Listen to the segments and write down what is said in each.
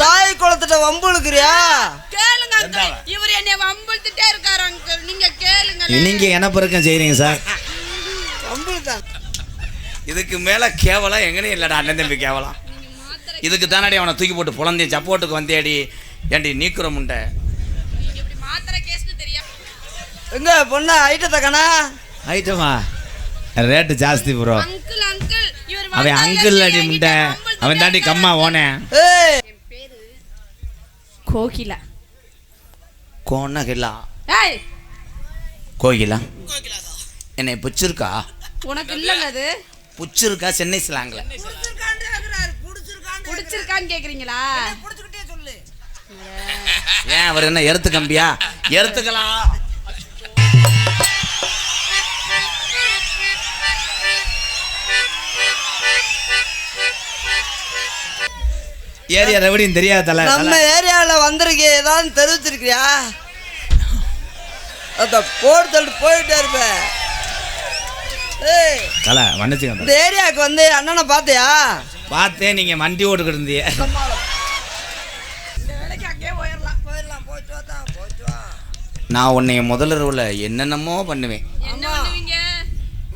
தாய் குளத்துட்ட வம்பு இழுக்கிறியா? கேளுங்க அங்கிள் இவர் என்னை வம்பிழுத்துட்டே இருக்காரு அங்கிள் நீங்க கேளுங்க நீங்க என்ன பிறக்கம் செய்றீங்க சார் வம்பு இதுக்கு மேல கேவலம் எங்கனே இல்லடா அண்ணன் தம்பி கேவலம். இதுக்கு தானடி அவனை தூக்கி போட்டு புலந்தே சப்போர்ட்டுக்கு வந்தேடி ஏண்டி நீக்குற முண்டை. எங்க பொண்ணா ஐட்டத்தை கணா ஐட்டமா ரேட்டு ஜாஸ்தி ப்ரோ அங்கிள் அங்கிள் அவன் அங்கிள் அடி முண்டை. அவன் தாண்டி. கம்மா ஓனேன் ஏய். என் பேரு கோகிலா. கோனகிலா ஏய். கோகிலா. என்னை புச்சிருக்கா? உனக்கு இல்லங்க அது. புச்சிருக்கா சென்னை ஸ்லாங்கில் பிடிச்சிருக்கான்னு கேக்குறீங்களா? ஏன் அவர் என்ன எருத்து கம்பியா? எருத்துக்கலாம் ஏரியா ரெவடியும் தெரியாத தல நம்ம ஏரியாவுல வந்திருக்கே ஏதாவது தெரிவிச்சிருக்கியா அத போட்டு தள்ளிட்டு போயிட்டே இருப்ப. ஏய் தல மன்னிச்சுங்க இந்த ஏரியாவுக்கு வந்து அண்ணனை பார்த்தியா? பார்த்தேன் நீங்க வண்டி ஓட்டுக்கிட்டு இருந்தீங்க நான் உன்னைய முதல்ல ரோல என்னென்னமோ பண்ணுவேன். என்ன பண்ணுவீங்க?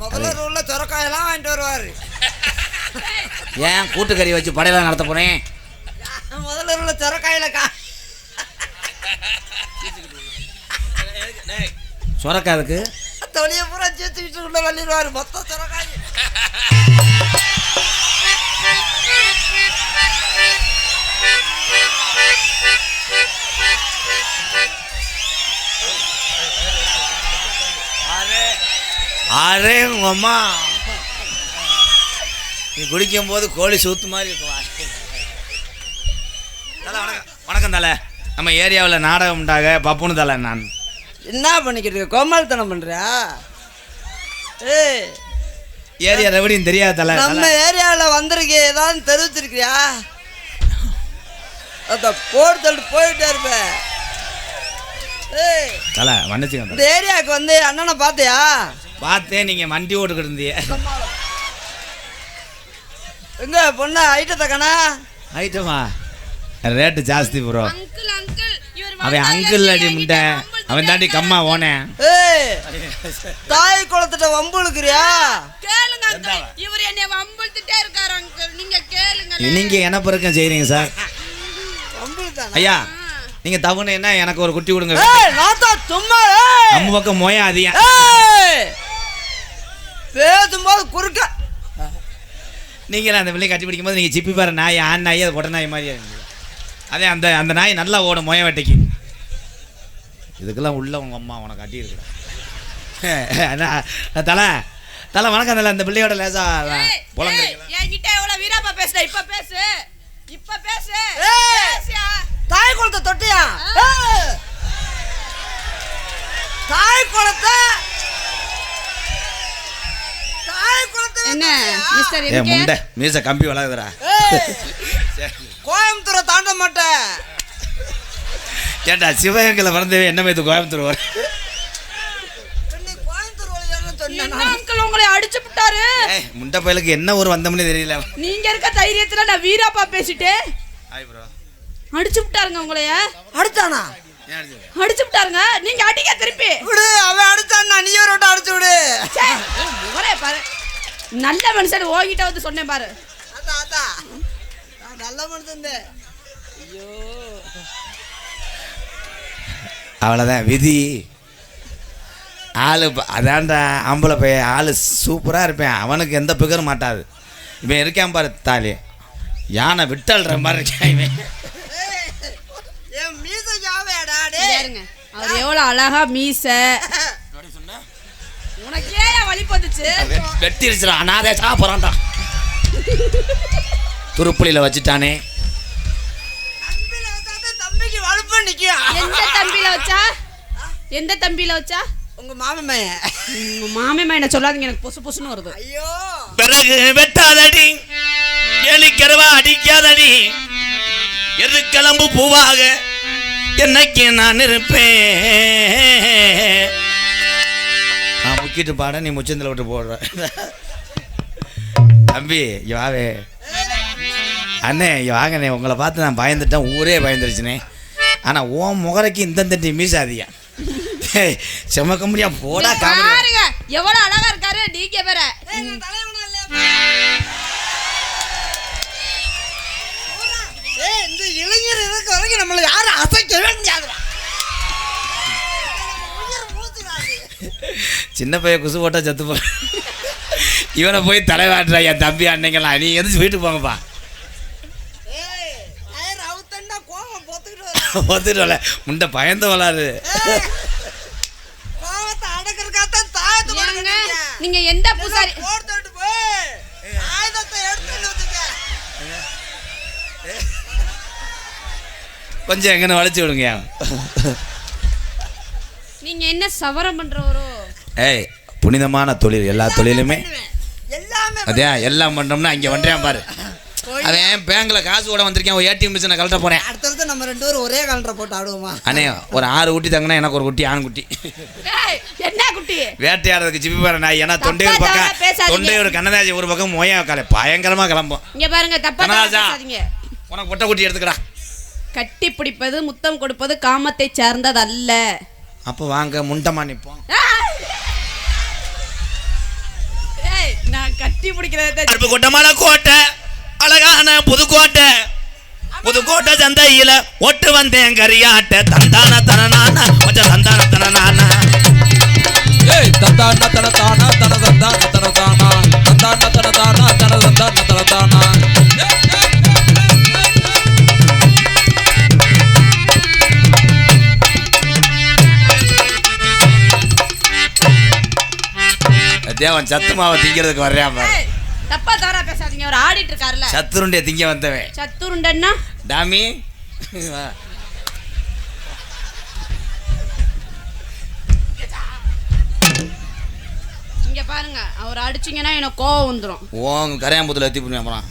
முதல்ல ரூல்ல சொரக்காயெல்லாம் வாங்கிட்டு வருவாரு. ஏன் கூட்டுக்கறி வச்சு படையெல்லாம் நடத்த போறேன்? முதல்ல சொரக்காயில கா சுரக்காதுக்கு தொழிய பூரா சேர்த்து வீட்டுக்குள்ள பண்ணிடுவாரு மொத்தம் சொரக்காய். அரே உங்க அம்மா. நீ குடிக்கும் போது கோழி சூத்து மாதிரி இருக்குவா தல வணக்கம் வணக்கம் தல. நம்ம ஏரியாவில் நாடகம் உண்டாக பப்புனு தல நான். என்ன பண்ணிக்கிட்டு இருக்க? கோமாளித்தனம் பண்றியா? ஏய் ஏரியா ரெவடியும் தெரியாத தல நம்ம ஏரியாவுல வந்திருக்கே ஏதாவது தெரிவிச்சிருக்கியா அத போட்டு தள்ளிட்டு போயிட்டே இருப்ப. ஏய் தல மன்னிச்சுங்க இந்த ஏரியாவுக்கு வந்து அண்ணனை பார்த்தியா? பார்த்தேன் நீங்க வண்டி ஓட்டுக்கிட்டு இருந்தீங்க. எங்க பொண்ணா ஐட்டத்தை கணா? ஐட்டமா? ரேட்டு ஜாஸ்தி ப்ரோ அவன் அங்கிள் அடி வம்பிழுத்துட்டே அவன் தாண்டி கம்மா ஓனேன் தாய் குளத்துட்ட வம்பு இழுக்கிறியா? கேளுங்க இவர் என்னை வம்பிழுத்துட்டே இருக்காரு அங்கிள் நீங்க கேளுங்க நீங்க என்ன பிறக்கம் செய்றீங்க சார்? ஐயா நீங்க தவணை என்ன எனக்கு ஒரு குட்டி கொடுங்க. நம்ம பக்கம் மோயா அதிகம். ஏய். பேசும்போது குறுக்க. நீங்க அந்த பிள்ளை கட்டி பிடிக்கும் போது நீங்க சிப்பி பாரு நாய் ஆண் நாய் அது பொட்ட நாய் இருந்தது அதே அந்த அந்த நாய் நல்லா ஓடும் மொய வெட்டைக்கு. இதுக்கெல்லாம் உள்ள உங்க அம்மா உனக்கு கட்டி இருக்கா தலை தலை வணக்கம் தலை அந்த பிள்ளையோட லேசா என்கிட்ட எவ்வளவு வீராப்பா பேசுற? இப்ப பேசு. இப்ப பேசு. தாய் குளத்தை தொட்டியா? ஏய். தாய் குளத்தை தாய் குளத்தை என்ன? மிஸ்டர் ஏ முண்டை மீச கம்பி வளர்க்குறா கோயம்புத்தூரை தாண்ட மாட்டேன். ஏண்டா சிவகங்கையில் பிறந்தவே என்ன இது கோயம்புத்தூர் வர? உங்களை அடிச்சு விட்டாரு? முண்டை பயலுக்கு என்ன ஒரு வந்தோம்னே தெரியல. நீங்க இருக்க தைரியத்துல நான் வீராப்பா பேசிட்டு அடிச்சு விட்டாருங்க உங்களைய. அடிச்சானா அடிச்சு விட்டாருங்க. நீங்க அடிக்க திருப்பி. விடு அவன் அடிச்சான்னா நீ ஒரு விட்டு அடிச்சு விடு. முகரே பாரு. நல்ல மனுஷன் ஓங்கிட்ட வந்து சொன்னேன் பாரு. அதான் அதான் நல்ல மனுஷன் ஐயோ. அவ்வளோதான் விதி. ஆளு அதான்டா ஆம்பளை பையன். ஆள் சூப்பராக இருப்பேன். அவனுக்கு எந்த பிகரும் மாட்டாது. இவன் இருக்கான் பாரு தாலி. யானை விட்டல்ற மாதிரி இருக்கான் இவன் ஏய், என் மீச யாவையாடா பாருங்க அவர் எவ்வளவு அழகா மீச. உனக்கு வழி போட்டுச்சு. வெட்டிருச்சுடா. அனாதே சாப்பிட்றான்டா. துருப்புளியில் வச்சுட்டானே. தம்பிக்கு வலுப்ப எந்த தம்பியில வச்சா? எந்த தம்பியில வச்சா? உங்க மாமன் உங்க மாமே என்ன சொல்லாதீங்க. எனக்கு பொசு பொசுன்னு வருது. ஐயோ. பிறகு வெட்டாதடி. எலிக்கருவா அடிக்காதடி. எருக்கிளம்பு பூவாக என்னைக்கு நான் இருப்பேன்? நான் முக்கிட்டு பாட நீ முச்சந்தில் விட்டு போடுற. தம்பி வாவே. அண்ணே வாங்கண்ணே. உங்களை பார்த்து நான் பயந்துட்டேன். ஊரே பயந்துருச்சுனே ஆனால் ஓம் முகரைக்கு இந்த தட்டி மீச அதிகம் செமக்க முடியாம போடா காமெடி பாருங்க எவ்வளவு அழகா இருக்காரு டிகே பேர இருக்க வரைக்கும் நம்மளை யாரும் அசைக்கவே முடியாதுடா. சின்ன பையன் குசு போட்டா செத்து போ இவனை போய் தலைவாட்டுறா என் தம்பி அன்னைங்களாம் நீ எதிர்த்து வீட்டுக்கு போங்கப்பா. ஒத்துட்டு வரல முண்டை பயந்து வளாது. நீங்க எந்த பூசாரி கொஞ்சம் எங்கன்னு வளைச்சு விடுங்க. நீங்க என்ன சவரம் பண்றவரோ? ஏய் புனிதமான தொழில் எல்லா தொழிலுமே. எல்லாமே அதே எல்லாம் பண்ணோம்னா இங்கே வந்துட்டேன் பாரு. அவன் பேங்க்ல காசு கூட வந்திருக்கேன் ஒரு ஏடிஎம் மிஷினை கழட்ட போறேன். அடுத்தடுத்து நம்ம ரெண்டு பேரும் ஒரே கலண்டரை போட்டு ஆடுவோமா? அண்ணே ஒரு ஆறு குட்டி தங்கினா எனக்கு ஒரு குட்டி ஆண் குட்டி. ஏய், என்ன குட்டி? வேட்டையாடுறதுக்கு ஜிப்பி பாரு நான் ஏன்னா தொண்டையூர் பக்கம். தொண்டையூர் கண்ணதாசி ஒரு பக்கம் மொய கலை பயங்கரமா கிளம்பும். இங்க பாருங்க தப்பா உனக்கு பொட்டை குட்டி எடுத்துக்கடா. கட்டி பிடிப்பது முத்தம் கொடுப்பது காமத்தை சார்ந்ததல்ல. அப்போ வாங்க முண்டமா! ஏய் நான் கட்டி பிடிக்கிறத அருப்பு கொட்டமலை கோட்டை அழகான புதுக்கோட்டை புதுக்கோட்டை சந்தையில ஒட்டு வந்தேன் கரியாட்ட. தந்தான தனனான கொஞ்சம் தந்தான தனனான. ஏய் தந்தான தனதானா தனதந்தான தனதானா. தந்தான தனதானா தனதந்தான. தனதானா தேவன் சத்து மாவை திங்கிறதுக்கு வர்றேன் பாரு. தப்பா தவறா பேசாதீங்க அவர் ஆடிட்டு இருக்காருல்ல சத்துருண்டிய திங்க வந்தவன். சத்துருண்டன்னா? டாமி. இங்க பாருங்க அவர் அடிச்சீங்கன்னா எனக்கு கோவம் வந்துரும். உன் கரையாம்பூத்தில் எத்தி பண்ணுவேன் அப்புறம்.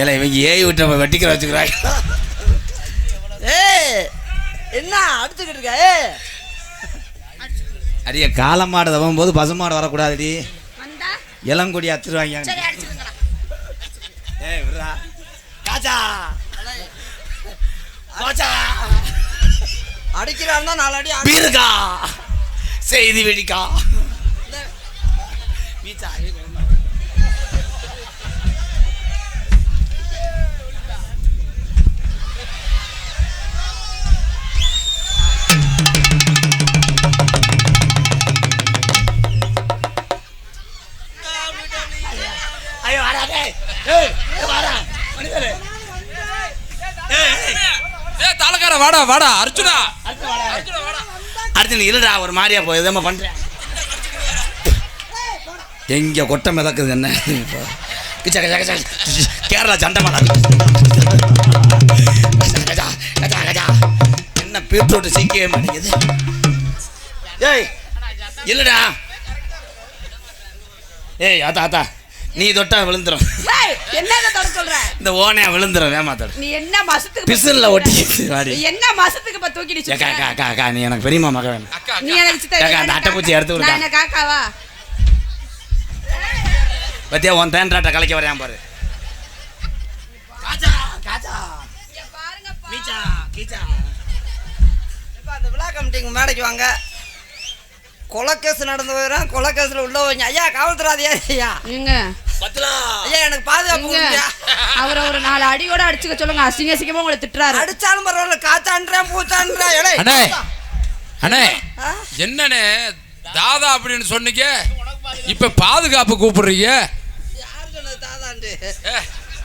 ஏல இவங்க ஏய் விட்டு நம்ம வெட்டிக்கிற வச்சுக்கிறாங்க. ஏய் என்ன அடிச்சுக்கிட்டு இருக்க? ஏய் அடிய காலமாடு தவம் போது பசுமாடு வரக்கூடாதுடி. வந்தா? இளங்கொடி அத்துருவாங்க ஏய் விட்றா. காச்சா. காச்சா. அடிக்கிறான்னா நாலு அடி. பீருக்கா செய்தி வெடிக்கா. ஐயோ தாளக்கார வாடா வாடா அர்ஜுனா. அர்ஜுனா இல்லடா ஒரு மாதிரியா போய் எதமா பண்றேன் எங்க கொட்டை மிதக்குது என்ன? கேரளா சண்டை மாடா. என்ன பீட்ரூட் சீக்கிரவே மாட்டேங்குது. ஏய் இல்லடா. ஏய் ஆத்தா ஆத்தா நீ தொட்டா விழுந்துரும். தொட சொல்ற? இந்த ஓனையா விழுந்துரும் வேமாத்தோட நீ என்ன மாசத்துக்கு பிசில்ல ஒட்டி என்ன மாசத்துக்கு இப்ப தூக்கிட்டு ஏக்கா அக்கா அக்கா அக்கா நீ எனக்கு பெரியம்மா மக வேணும். அக்கா நீ அக்கா எனக்கு சித்த காக்கா, அந்த அட்டைப்பூச்சி எடுத்து. நான் என்ன காக்காவா பத்தியா உன் தேன்றாட்ட கலைக்க வரையான் பாரு. காச்சா காச்சா பாருங்கப்பா. மீச்சா கீச்சா. இப்ப அந்த விழா கமிட்டிங்க மேடைக்கு வாங்க. கொலைக்கேஸ் நடந்து போயிடும் கொலைக்கேஸ்ல உள்ள வைங்க ஐயா காவல்துறை ஐயா. ஏங்க பத்துலா ஐயா எனக்கு பாதுகாப்பு அவரை ஒரு நாலு அடியோட அடிச்சுக்க சொல்லுங்க. அசிங்க அசிங்கமா உங்களை திட்டுறாரு. அடிச்சாலும் பரவாயில்ல காத்தான்றேன் பூச்சான்றேன் எடே அண்ணே அண்ணே? என்னண்ணே தாதா அப்படின்னு சொன்னீங்க? இப்ப பாதுகாப்பு கூப்பிடுறீங்க? யார் சொன்னது தாதாண்டு?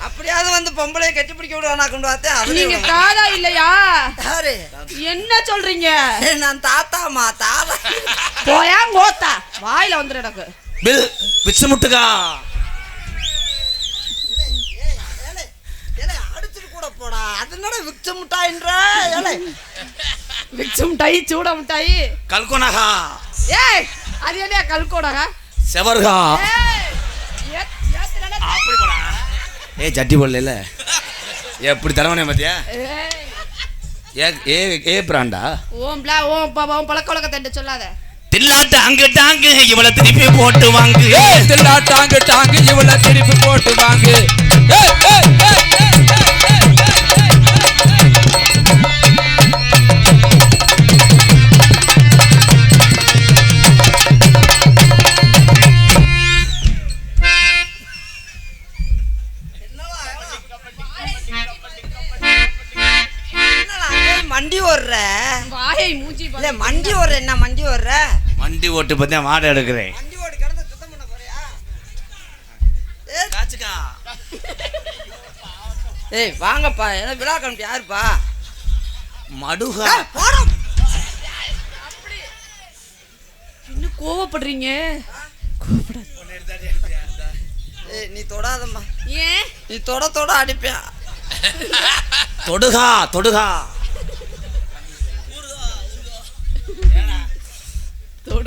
அப்படியாவது வந்து பொம்பளைய கட்டி பிடிக்க விடுவானா கொண்டு பார்த்தேன் நீங்க. தாதா இல்லையா? யாரு? என்ன சொல்றீங்க? நான் தாத்தாமா தாதா. போயா கோத்தா வாயில வந்துரு எனக்கு. பிச்சு முட்டுக்கா ஏலே, ஏலே, அடிச்சிட்டு கூட போடா. அது என்னடா விக்ச முட்டாயின்ற? ஏலே. விக்ஸ் மிட்டாயி சூட மிட்டாயி. கல்கோனகா. ஏய் அது என்ன கல்கோடகா செவர்கா. ஏய் ஏத்- ஏத்துறேன்னா அப்படி போடா. ஏய் சட்டி போடல எப்படி தரவனே பாத்தியா? ஏய், ஏ ஏ ஏ பிராண்டா? ஓம் பிளா ஓம் பாபா ஓம் பழக்க வழக்கத்தை சொல்லாத. தில்லாட்டு அங்கு டாங்கு இவளை திருப்பி போட்டு வாங்கு. ஏய் தில்லா டாங்கு டாங்கு இவள திருப்பி போட்டு வாங்கு. ஏய், ஏய், ஏய், ஓட்டு பத்தி மாடை எடுக்கிறேன். வண்டி ஓடி கிடந்து சுத்தம் பண்ண போறியா? ஏய், ஏய் வாங்கப்பா. என்ன விழா கமிட்டி யாருப்பா? மடுகா. இன்னும் கோவப்படுறீங்க? ஏய் நீ தொடாதம்மா. ஏன்? நீ தொட தொட அடிப்பேன். தொடுகா தொடுகா.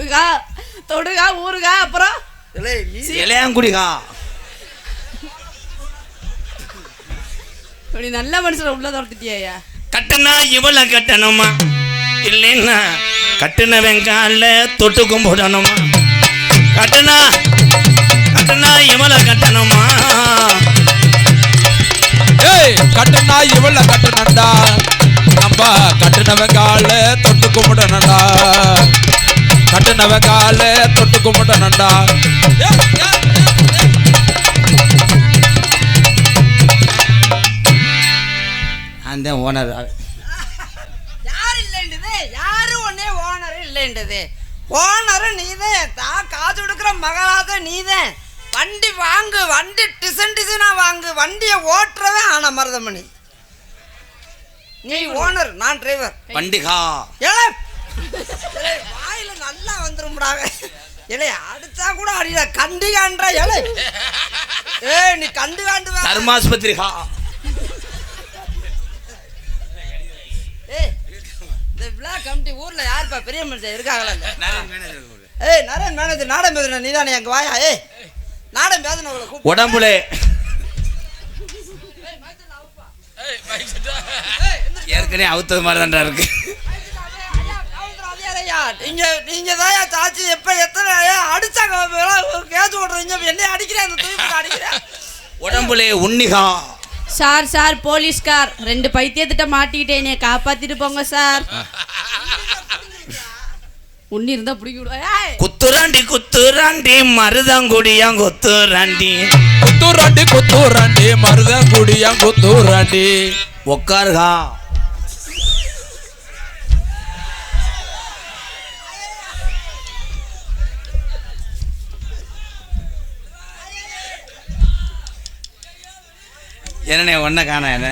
தொடுகா தொடுகா ஊறுகா அப்புறம் இளையாங்குடிகா இப்படி நல்ல மனுஷனை உள்ள துரத்துட்டியா கட்டுனா இவளை கட்டணுமா? இல்லைன்னா கட்டுன வெங்கால தொட்டு கும்பிடணுமா? கட்டுனா கட்டுனா இவளை கட்டணுமா? ஏய் கட்டுனா இவள கட்டுனண்டா நம்ம கட்டுனவன் கால தொட்டு கும்பிடணும்டா. கட்டுனவன் கால தொட்டு ஏய், ஏய், அந்த ஓனர் யார் இல்லைன்றது? யாரு ஒன்னே ஓனர் இல்லைன்றது? ஓனர் நீதான் தான் காசு கொடுக்குற மகளாத நீதான் வண்டி வாங்கு வண்டி டிசன் டிசனா வாங்கு வண்டியை ஓட்டுறவே ஆன மருதமணி. நீ ஓனர் நான் டிரைவர் பண்டிகா ஏலே. வந்துரும்டாங்க ஏலே அடிச்சா கூட அடியில கண்டிகான்றா ஏலே ஏய் நீ கண்டுகாண்டு வா. தர்மாஸ்பத்திரிகா. ஏய் இந்த விழா கமிட்டி ஊர்ல யாருப்பா பெரிய மனுஷன் இருக்காங்களா? இல்ல? ஏய் நரேன் மேனேஜர் நாடம் பேசுன நீதானே எங்க வாயா? ஏய் நாடம் பேசுன உடம்புல. ஏற்கனவே அவுத்தது மாதிரி தான்டா இருக்கு. அதிகாரியா, நீங்க நீங்க தாயா சாச்சி. எப்ப எத்தனை ஐயா, அடிச்சாங்க கேஸ் ஓடுறீங்க? என்னை அடிக்கிறேன் அந்த தூக்கி அடிக்கிறேன் உடம்புல உன்னிகா. சார் சார் போலீஸ்கார். ரெண்டு பைத்தியத்திட்ட மாட்டிக்கிட்டேன். என்னைய காப்பாத்திட்டு போங்க சார். உண்ணி இருந்தா பிடிக்க குத்துராண்டி குத்துராண்டி மருதங்குடியா குத்துராண்டி குத்தூராண்டி குத்தூராண்டி மருதன் குடியா குத்தூராண்டி உக்காருகா. என்னண்ணே ஒன்றை காண என்ன?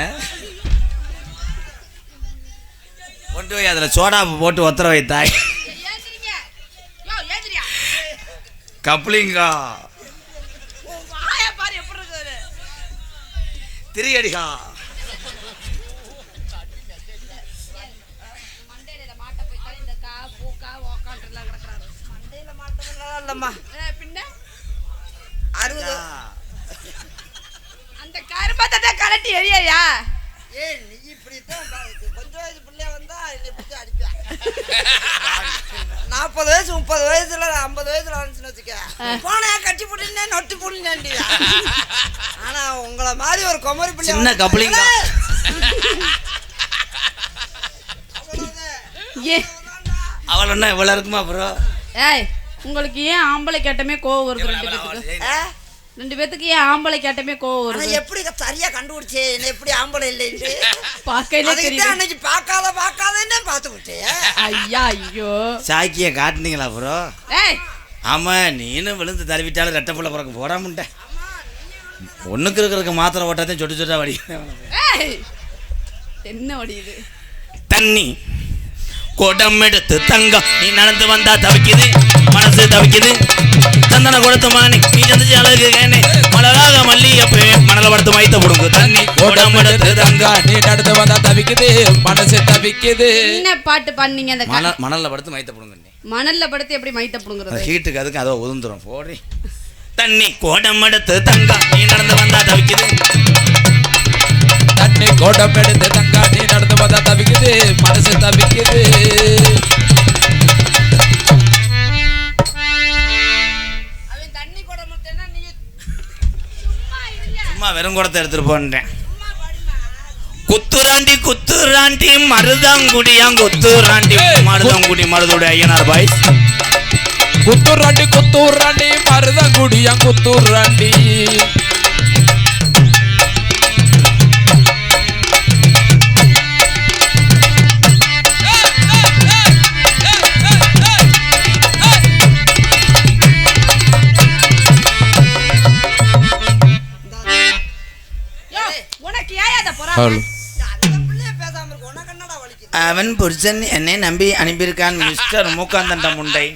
கொண்டு போய் அதில் சோடாப்பு போட்டு ஒத்தர வைத்தாய். கப்ளிங்கா. திரியடிகா. மண்டையில இதை மாட்ட போய்த்தாலும் இந்த கா, பூ, கா, ஓக்கான்ட்டுலாம் கிடக்குறாரு. மண்டையில மாட்டதெல்லாம் இல்லம்மா ஏய், பின்ன அறுபது அந்த கரும்பத்தை கலட்டி எரியா ஏய் நீ இப்படித்தான் பா- கொஞ்சம் வயசு பிள்ளைய வந்தா என்னை பிடிச்சி அடிப்பேன் நாற்பது வயசு முப்பது வயசுல ஐம்பது வயசுல வந்துச்சுன்னு வச்சுக்க. போனே கட்டி போட்டுனே நொட்டி போட்டுனேன்டி ஆனா உங்களை மாதிரி ஒரு குமரி பிள்ளை சின்ன தான். ஏ. அவள் என்ன இவ்வளோ இருக்குமா ப்ரோ ஏய் உங்களுக்கு ஏன் ஆம்பளை கேட்டமே கோவம் வருது ரெண்டு பேத்துக்கு ஏன் ஆம்பளை கேட்டமே கோவம் வருது? எப்படி இத சரியா கண்டுபிடிச்சே? என்ன எப்படி ஆம்பளை இல்லைன்னு பார்க்கையிலே அதுக்கிட்ட தெரியுது. அன்னைக்கு பார்க்காத பார்க்காதன்னு பார்த்து விட்டேன் ஐயா ஐயோ. சாக்கியை காட்டுனீங்களா ப்ரோ ஏய். ஆமாம் நீனும் விழுந்து தருவிட்டாலும் ரெட்டை புள்ள பிறக்க போடாமட்டேன் ஒன்றுக்கு இருக்கிறதுக்கு மாத்திரை ஓட்டாத்தையும் சொட்டு சொட்டா வடி ஏய். என்ன வடியுது தண்ணி குடம் எடுத்து தங்கம். நீ நடந்து வந்தா தவிக்குது மனசு தவிக்குது. சந்தன கொடுத்து மானி நீ சந்திச்சு அழகு கேனே மலராக மல்லியப்பே மணல படுத்து மைத்த புடுங்கு தண்ணி. குடம் எடுத்து தங்கா. நீ நடந்து வந்தா தவிக்குது மனசு தவிக்குது. என்ன பாட்டு பண்ணீங்க அந்த க- மணல் மணல்ல படுத்து மைத்த புடுங்க மணல்ல படுத்து எப்படி மைத்த புடுங்குறது? ஹீட்டுக்கு அதுக்கு அதோ உதுந்துரும் போடுறி தண்ணி குடம் எடுத்து தங்கம் நீ நடந்து வந்தா தவிக்குது. தண்ணி கோடம் எடுத்து தங்கா நீ நடந்து வந்தா தவிக்குது மனசு தவிக்குது. சும்மா வெறும் குடத்தை எடுத்துட்டு போன்றேன் குத்துராண்டி குத்துராண்டி மருதாங்குடியாம் குத்துராண்டி மருதாங்குடி மருதோட ஐயனார் பாய் குத்துராண்டி குத்துராண்டி மருதாங்குடியாம் குத்துராண்டி வலிக்குது அவன் புருஷன் என்னை நம்பி அனுப்பியிருக்கான் மிஸ்டர் மூக்காந்தண்ட முண்டை.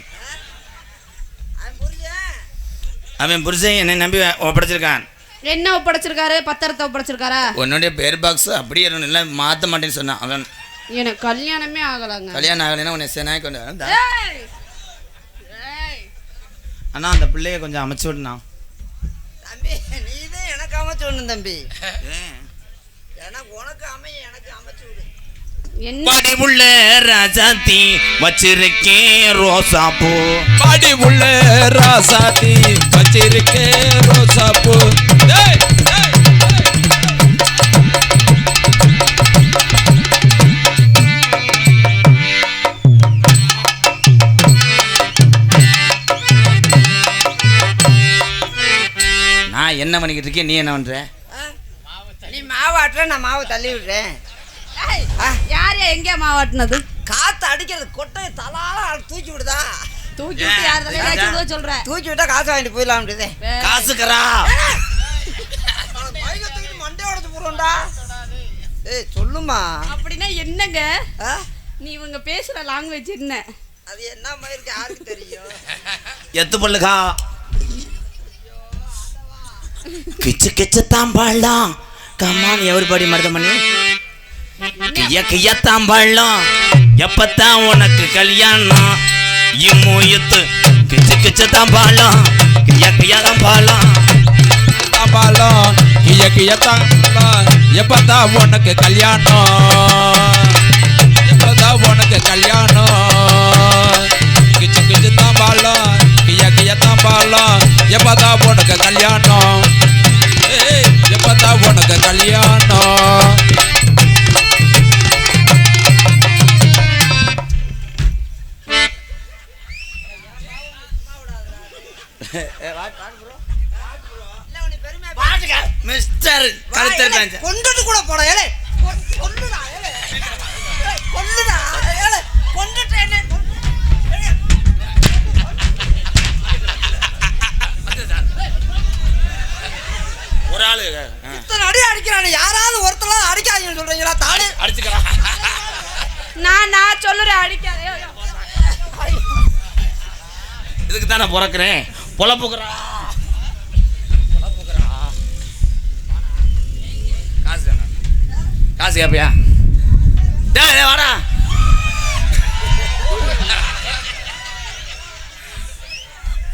அவன் புருஷன் என்னை நம்பி ஒப்படைச்சிருக்கான். என்ன ஒப்படைச்சிருக்காரு? பத்திரத்தை ஒப்படைச்சிருக்காரா? உன்னுடைய பேர் பாக்ஸ் அப்படியே இல்லை மாற்ற மாட்டேன்னு சொன்னான் அவன். எனக்கு கல்யாணமே ஆகலங்க. கல்யாணம் ஆகலைன்னா உன்னை சேனாய் கொண்டு வந்தா. ஏய்! ஏய்! அண்ணா அந்த பிள்ளைய கொஞ்சம் அமைச்சு விடணும் தம்பி நீதான் எனக்கு அமைச்சு விடணும் தம்பி. எனக்கு உனக்கு அமைய எனக்கு அமைச்சு விடு. என்ன? படி உள்ள ராஜாத்தி வச்சிருக்கேன் ரோசா பூ பாடி உள்ள ராசாத்தி வச்சிருக்கே ரோசா பூ. நான் என்ன பண்ணிக்கிட்டு இருக்கேன்? நீ என்ன பண்ற? ஆ? நீ மாவாட்டுற நான் மாவு தள்ளி விடுறேன். யார் எங்க மாவாட்டினது? காத்து அடிக்கிறது கொட்டை தலால தூக்கி விடுதா? தூக்கி விட்டு யார் தலையில சொல்ற? தூக்கி விட்டா காசு வாங்கிட்டு பைக்கை தூக்கிட்டு மண்டே உடச்சு போடுவோம்டா. ஏய் சொல்லுமா. அப்படின்னா என்னங்க? ஆ? நீ இவங்க பேசுற லாங்குவேஜ் என்ன? அது என்ன மயிருக்கு யாருக்கு தெரியும்? எத்து பல்லுக்கா கிச்சு கிச்சு தாம்பாள்லாம் கம்மான் எவரிபடி மருதமணி? கிய கிய தாம்பாள்லாம் எப்பத்தான் உனக்கு கல்யாணம்? இம்மு இத்து கிச்சு கிச்சு தாம்பாளம் கிய கிய தாம்பாளம் தாம்பாளம் கிய கிய தாம்பாளம் எப்பதான் உனக்கு கல்யாணம்? எப்பதான் உனக்கு கல்யாணம்? கிச்சு கிச்சு தாம்பாளம் கிய கிய தாம்பாளம் எப்பதான் உனக்கு கல்யாணம்? எப்பதான் உனக்கு கல்யாணம். மிஸ்டர் கருத்து கொண்டுட்டு கூட போட ஏலே. ஆளு. இத்தனை அடி அடிக்கிறானே யாராவது ஒருத்தர் அடிக்காதீங்கன்னு சொல்றீங்களா தானே? அடிச்சுக்கிறா. நான் நான் சொல்லுறேன் அடிக்காத. இதுக்கு தான் நான் பிறக்கிறேன் பொழப்புக்குறா. காசு வேணாம். காசு கேப்பியா? டேய் டேய், வாடா.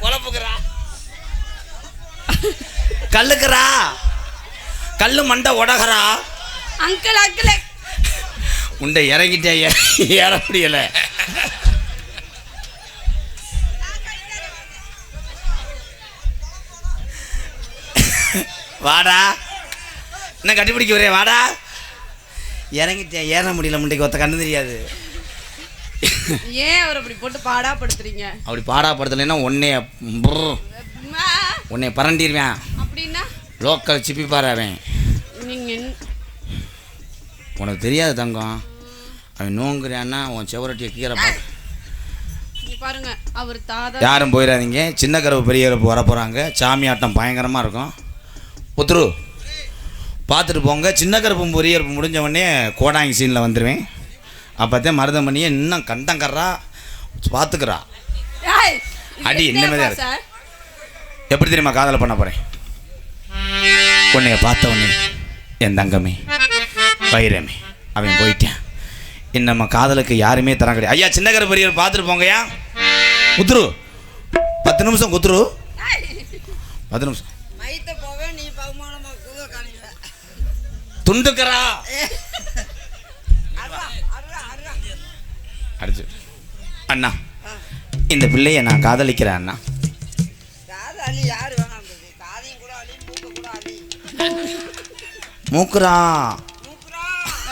பொழப்புக்குறா. கல்லுக்குறா. கல்லு மண்டை உடகரா அங்கிள் அங்கிள். உண்டை இறங்கிட்டே ஏற முடியல. வாடா. என்ன கட்டிப்பிடிக்க வரே வாடா. இறங்கிட்டேன் ஏற முடியல முண்டைக்கு ஒத்த கண்ணு தெரியாது. ஏன் அவர் அப்படி போட்டு பாடாப்படுத்துறீங்க? அப்படி பாடாப்படுத்தலைன்னா உன்னைய உன்னைய பரண்டிடுவேன். அப்படின்னா? லோக்கல் சிப்பி என்ன- உனக்கு தெரியாது தங்கம். அவன் நோங்குறான்னா உன் செவரட்டியை கீரை பார்க்க பாருங்க அவர் தாதா யாரும் போயிடாதீங்க. சின்ன கருவு பெரிய கருப்பு வர போகிறாங்க சாமி ஆட்டம் பயங்கரமாக இருக்கும். உத்துரு பார்த்துட்டு போங்க. சின்ன கருப்பும் பெரிய கருப்பு முடிஞ்ச உடனே கோடாங்கி சீனில் வந்துடுவேன் அப்போத்தான் மருதமணியை இன்னும் கண்டங்கர்றா பார்த்துக்கிறா. அடி, என்னப்பா சார்? எப்படி தெரியுமா காதலை பண்ண போகிறேன் உன்னைய பார்த்த உடனே என் தங்கமே. வைரமே அவன் போயிட்டான். இன்னும் நம்ம காதலுக்கு யாருமே தரம் கிடையாது. ஐயா சின்ன கருப்பு பெரிய கருப்பு பார்த்துட்டு போங்கய்யா. குத்துரு. பத்து நிமிஷம் குத்துரு. பத்து நிமிஷம். அருவா. அடிச்சு. அண்ணா இந்த பிள்ளைய நான் காதலிக்கிறேன் அண்ணா. மூக்குறா.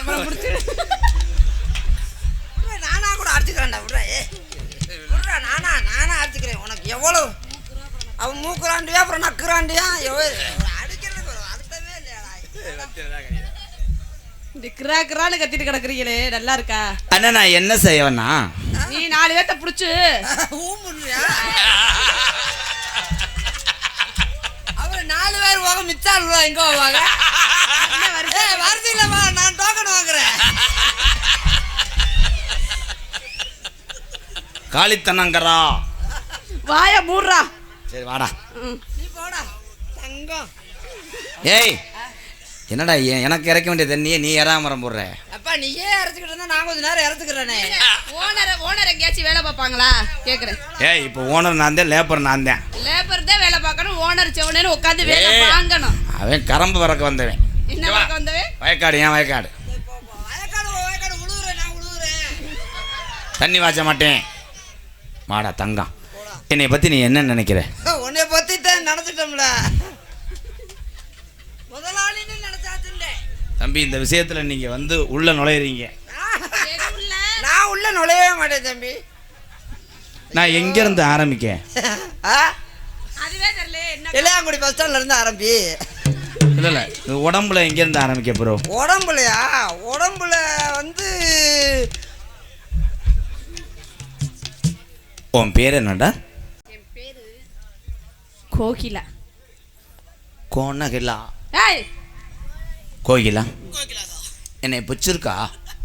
நானா கூட அடிச்சுக்கிறேன்டா விட்றா ஏ விட்றா நானா நானா அடிச்சுக்கிறேன். உனக்கு எவ்வளவு? அவன் மூக்குறாண்டியா அப்புறம் நக்குறாண்டியா எவ்வளவு அடிக்கிறதுக்கு ஒரு அர்த்தமே இல்லையாடா. இந்த கிரா கிரான்னு கத்திட்டு கிடக்குறீங்களே நல்லா இருக்கா? அண்ணா நான் என்ன செய்வேண்ணா நீ நாலு பேர்த்த புடிச்சு. அப்புறம் நாலு பேர் போக மிச்சால் ரூபா எங்க போவாங்க? ஏய், வருது வா நான் டோக்கன் வாங்குறேன். காளித்தனங்கரா. வாய மூடுறா. சரி வாடா. நீ போடா தங்கம். ஏய் என்னடா ஏன் எனக்கு இறக்க வேண்டிய தண்ணியை நீ ஏறாமரம் போடுற? அப்பா நீயே இறச்சிக்கிட்டு இருந்தா நான் கொஞ்ச நேரம் இறத்துக்கிறேனே. ஓனர் ஓனர் எங்கேயாச்சும் வேலை பார்ப்பாங்களா? கேக்குறேன். ஏய் இப்போ ஓனர் நான் தான் லேபர் நான் தான். லேபர் தான் வேலை பார்க்கணும் ஓனர் செவனேன்னு உட்காந்து வேலை. வாங்கணும். அவன் கரம்பு வரக்க வந்தவன். வயக்காடு ஏன் வயக்காடு. தண்ணி வாச்ச மாட்டேன். மாடா தங்கம். என்னை பற்றி நீ என்ன நினைக்கிற? உன்னை பத்தி தான் நினைச்சிட்டோம்ல முதலாளின்னு நினைச்சாச்சுண்டே தம்பி இந்த விஷயத்தில் நீங்கள் வந்து உள்ளே நுழையிறீங்க. நான் உள்ள நுழையவே மாட்டேன் தம்பி. நான் எங்கேருந்து ஆரம்பிக்க ஆ? அதுவே தெரியல என்ன இளையாங்குடி பஸ் ஸ்டாண்ட்ல இருந்து ஆரம்பி. இல்லை இல்லை. உடம்புல எங்கேருந்து ஆரம்பிக்க ப்ரோ உடம்புலையா? உடம்புல வந்து உன் பேர் என்னடா? கோகிலா. கோனகிலா. ஏய்! கோகிலா. என்னை புச்சிருக்கா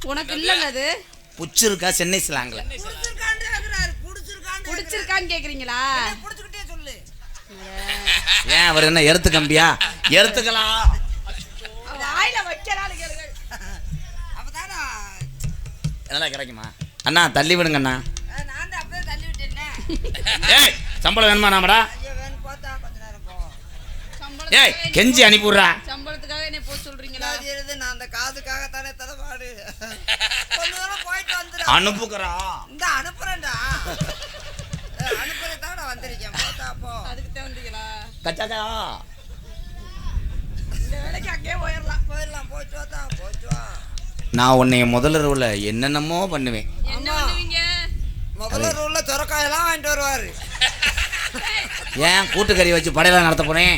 உனக்கு இல்லைங்க அது. புச்சிருக்கா சென்னை ஸ்லாங்கில் புடிச்சிருக்கான்னு கேக்குறாரு, புடிச்சிருக்கான்னு பிடிச்சிருக்கான்னு கேக்குறீங்களா? ஏன் அவர் என்ன எருத்து கம்பியா? அப்பதானா? என்னடா கிடைக்குமா? அண்ணா தள்ளி விடுங்க அண்ணா. அஹ், நான் தான் அப்படியே தள்ளி விட்டேனே ஏய் சம்பளம் வேணுமா நாமடா? ஐயோ வேணும் பார்த்தா கொஞ்ச நேரம் போ. ஏய் கெஞ்சி அனுப்பிவிட்றா. சம்பளத்துக்காக என்ன போக சொல்றீங்களா? அது எழுது, நான் அந்த காதுக்காகத்தானே தலைப்பாடு கொஞ்ச நேரம் போயிட்டு வந்துடு. அனுப்புக்கிறா இந்த அனுப்புறேன்டா. அனுப்புறதுக்காக நான் வந்திருக்கேன். போத்தா போ. அதுக்கு தான் வந்தீங்களா? கச்சாக்கா நான் உன்னைய முதல்ல ரூல என்னென்னமோ பண்ணுவேன். என்ன ஆமா. பண்ணுவீங்க? முதல்ல ரூல்ல சொரக்காயெல்லாம் வாங்கிட்டு வருவாரு. ஏன் கூட்டுக்கறி வச்சு படையெல்லாம் நடத்த போறேன்?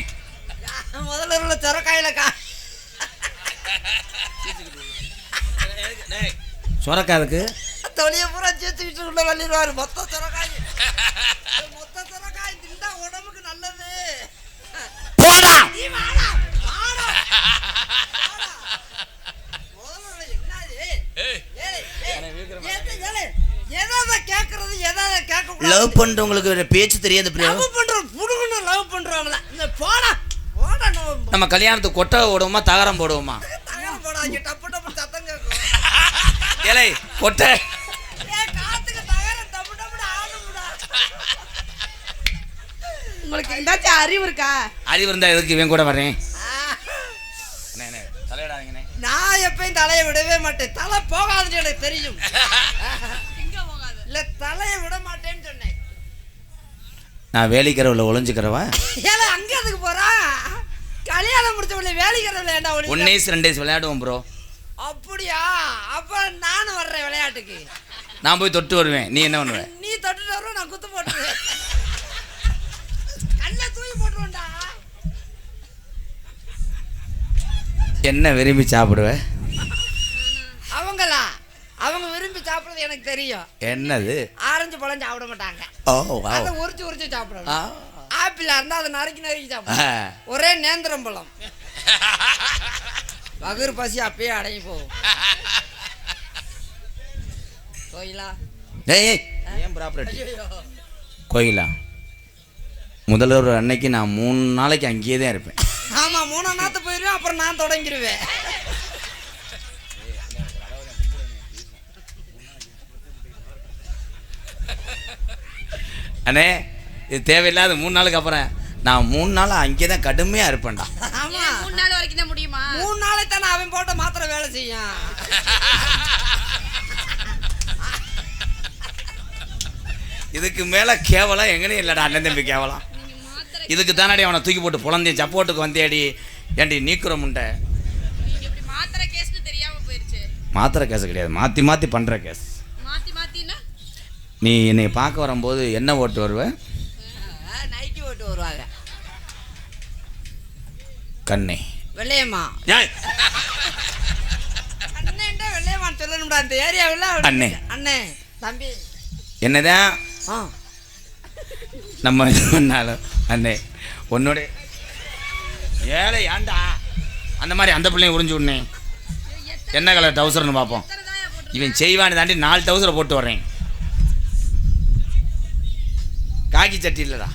முதல்ல ரூல்ல சொரக்காயில கா சுரக்காதுக்கு தொழிய பூரா சேர்த்துக்கிட்டு உள்ள வள்ளிடுவாரு மொத்த சொரக்காய் மொத்த சொரக்காய் திண்டா உடம்புக்கு நல்லது போடா நீ வாடா, வாடா, வாடா. முதல்ல என்னது? ஏய், ஏய், எது, ஏலே, எதை கேக்குறது எதை கேட்க கூடாது லவ் பண்றவங்களுக்கு பேச்சு தெரியாது ப்ரோ லவ் பண்றோம் புடுங்கன்னு லவ் பண்றவங்கள. இந்த போடா போடா நம்ம நம்ம கல்யாணத்துக்கு கொட்டை போடுவோமா தகரம் போடுவோமா? தகரம் போடா இங்க டப்பு டப்பு சத்தம் கேட்கும். ஏலே கொட்டை. உங்களுக்கு எந்தாச்சும் அறிவு இருக்கா? அறிவு இருந்தா எதுக்கு இவன் கூட வரேன் தலையிடாதீங்கண்ணே. நான் எப்பயும் தலையை விடவே மாட்டேன். தலை போகாதுன்னு எனக்கு தெரியும். எங்க போகாது இல்ல தலையை விட நான் வேலிக்கிறவில் ஒளிஞ்சுக்கிறவா? ஏல அங்க எதுக்கு போறா? கல்யாணம் முடிச்சவளை வேலைக்கிறதுல ஏன்டா ஒளி ஒன் டேஸ் ரெண்டு டேஸ் விளையாடுவோம் ப்ரோ அப்படியா? அப்ப நானும் வர்றேன் விளையாட்டுக்கு. நான் போய் தொட்டு வருவேன். நீ என்ன பண்ணுவ? நீ தொட்டுட்டு வரும் நான் குத்து போட்டுருவேன். கல்ல தூக்கி போட்டுருவேன்டா. என்ன விரும்பி சாப்பிடுவ? அவங்களா? அவங்க விரும்பி சாப்பிடுறது எனக்கு தெரியும். என்னது? ஆரஞ்சு பழம் சாப்பிட மாட்டாங்க. ஓ அதை. உரிச்சு உரிச்சு சாப்பிடணும். ஆப்பிளா இருந்தா அதை நறுக்கி நறுக்கி ஆ. சாப்பிடணும் ஒரே நேந்திரம் பழம். வகுறு பசி அப்பயே அடங்கி போகும். கோயிலா? ஏய் ஏன் ப்ராப்பர்ட்டி கோயிலா? முதல்வர் அன்னைக்கு நான் மூணு நாளைக்கு அங்கேயே தான் இருப்பேன். ஆமா மூணா நாத்து போயிருவேன் அப்புறம் நான் தொடங்கிருவேன். அண்ணே இது தேவையில்லாத மூணு நாளுக்கு அப்புறம் நான் மூணு நாள் அங்கே தான் கடுமையாக இருப்பேன்டா. ஆமா. மூணு நாள் வரைக்கும் தான் முடியுமா? மூணு நாள் நாளைக்கு தானே அவன் போட்ட மாத்திரை வேலை செய்யும். இதுக்கு மேல கேவலம் எங்கனையும் இல்லடா அண்ணன் தம்பி கேவலம். இதுக்கு தானடி அவனை தூக்கி போட்டு புலந்தே சப்போட்டுக்கு வந்தேடி ஏண்டி நீக்குற முண்டை? மாத்திரை கேஸ் கிடையாது. மாற்றி மாற்றி பண்ணுற கேஸ் நீ என்னை பார்க்க வரும்போது என்ன ஓட்டு வருவ? நைட்டி போட்டு வருவாங்க. கண்ணே. வெள்ளையம்மா. அண்ணன்டா வெள்ளையம்மான்னு சொல்லணும்டா அந்த ஏரியாவில் அண்ணே. அண்ணே தம்பி. என்னதான் ஆ. நம்ம பண்ணாலும் அண்ணே உன்னோட ஏழை ஏன்டா அந்த மாதிரி அந்த பிள்ளையும் உறிஞ்சு விடனே. என்ன கலர் டவுசர்னு பார்ப்போம். இவன் செய்வான்னு தாண்டி நாலு டவுசரை போட்டு வர்றேன். காக்கி சட்டி இல்லடா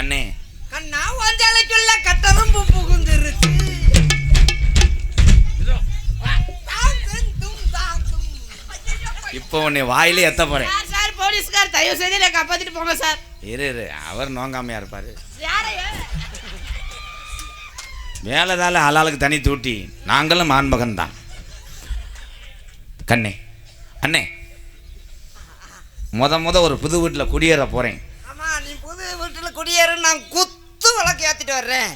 அண்ணே கண்ணா ஒஞ்சலைக்குள்ள கட்டரும்பு புகுந்துருச்சு. இப்போ உன்னை வாயிலே எத்த போறேன் சார் போலீஸ்கார் தயவு செய்து என்னை காப்பாத்திட்டு போங்க சார் இரு இரு அவர் நோங்காமையா இருப்பாரு வேலைதால ஆளாளுக்கு தனி தூட்டி நாங்களும் ஆண்மகன் தான் கண்ணே அண்ணே முத முத ஒரு புது வீட்டில் குடியேற போகிறேன் ஆமா நீ புது வீட்டுல குடியேறு நான் குத்து விளக்கு ஏத்திட்டு வர்றேன்.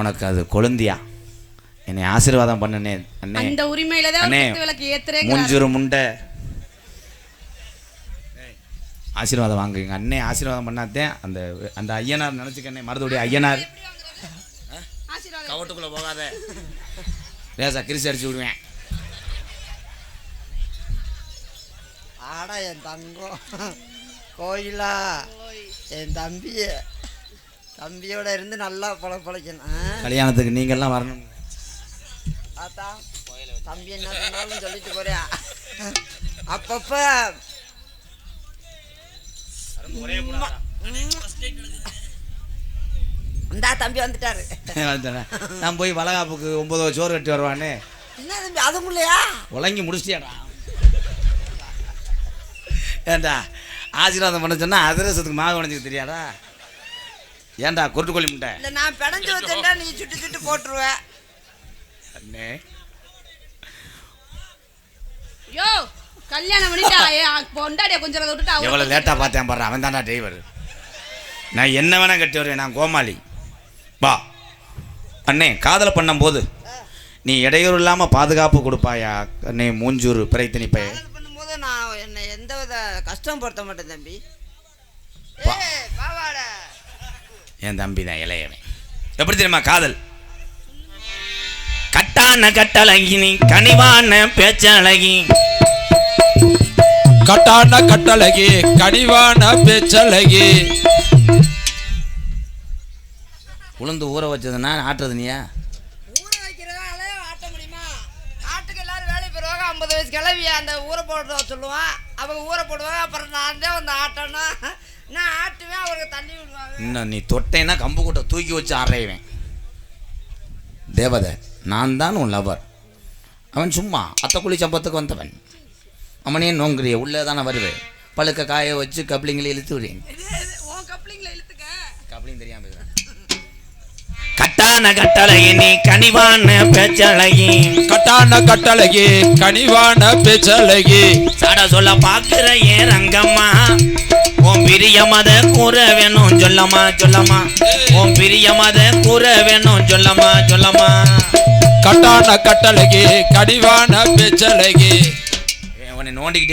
உனக்கு அது கொழுந்தியா? என்னை ஆசீர்வாதம் பண்ணுனே அண்ணே. அந்த உரிமையில தான் அண்ணே, குத்து விளக்கு ஏத்துறேங்க மூஞ்சுரு முண்டை. ஆசீர்வாதம் வாங்குங்க. அண்ணே ஆசீர்வாதம் பண்ணாதேன். அந்த அந்த ஐயனார் நினச்சிக்கண்ணே மருதுடைய ஐயனார். ஆசீர்வாதம். கவட்டுக்குள்ளே போகாத. லேசா கிரிசி அடிச்சு விடுவேன். ஆடா என் தங்கம். கோயிலா? என் தம்பிய. தம்பியோட இருந்து நல்லா பழ பழைக்கணும்? கல்யாணத்துக்கு நீங்கள்லாம் வரணும். ஆத்தா தம்பி என்ன சொன்னாலும் சொல்லிட்டு போறியா அப்பப்ப. இந்தா தம்பி வந்துட்டாரு. நான் போய் வளகாப்புக்கு ஒன்பது சோறு கட்டி வருவானே. என்ன தம்பி அதுக்குள்ளயா உலங்கி முடிச்சிட்டியாடா? ஏண்டா ஆசீர்வாதம் பண்ண சொன்னா அதிரசத்துக்கு மாவு உடஞ்சிக்க தெரியாதா? ஏன்டா கொட்டுக்கோழி முட்டை? இல்ல நான் பிணைஞ்சு வச்சுட்டா நீ சுட்டு சுட்டு போட்டுருவ. அண்ணே. யோ கல்யாணம் பண்ணிட்டு பொண்டாடிய கொஞ்சம் விட்டுட்டு அவ எவ்வளோ லேட்டாக பார்த்தேன் பாரு அவன் தான்டா டிரைவர் நான் என்ன வேணா கட்டி வருவேன் நான் கோமாளி. வா. அண்ணே காதலை பண்ணும்போது நீ இடையூறு இல்லாமல் பாதுகாப்பு கொடுப்பாயா? அண்ணே மூஞ்சூர் பிறைத்தனி பைய கஷ்டம் படுத்த மாட்டேன் தம்பி. என் தம்பி தான் இளையவன். எப்படி தெரியுமா காதல்? கட்டான கட்டழகி நீ கனிவான பேச்சழகி. கட்டான கட்டழகி கனிவான பேச்சழகி. உளுந்து ஊற வச்சதுன்னா ஆட்டுறது நீயா? ஊற வைக்கிறதால ஆட்ட முடியுமா? ஆட்டுக்கு எல்லாரும் வேலைக்கு போயிடுவாங்க ஐம்பது வயசு கிளவி அந்த ஊற போடுற சொல்லுவான். அவங்க ஊற போடுவாங்க. அப்புறம் நான் தான் வந்து ஆட்டணும் நான் ஆட்டுவேன் அவருக்கு தண்ணி விடுவாங்க. இன்னும் நீ தொட்டேன்னா கம்பு கூட்ட தூக்கி வச்சு ஆடுறவன் தேவதை நான் தான் உன் லவர் அவன் சும்மா அத்தக்குழி சம்பத்துக்கு வந்தவன். அவனே நோங்குறிய உள்ளே தானே வருவேன் பழுக்க காய வச்சு கப்ளிங்களை இழுத்து விடுவேன். கப்ளிங் தெரியாம பேசுறேன். கட்டான கட்டழகி நீ கனிவான பேச்சழகி கட்டான கட்டழகி கனிவான பேச்சழகி சாட சொல்ல பாக்குற ஏன் ரங்கம்மா. உன் பிரிய மத கூற வேணும் சொல்லம்மா சொல்லம்மா. உன் பிரிய மத கூற வேணும் சொல்லம்மா சொல்லம்மா. கட்டான கட்டழகி கனிவான பேச்சழகி உன்னை நோண்டிக்கிட்டு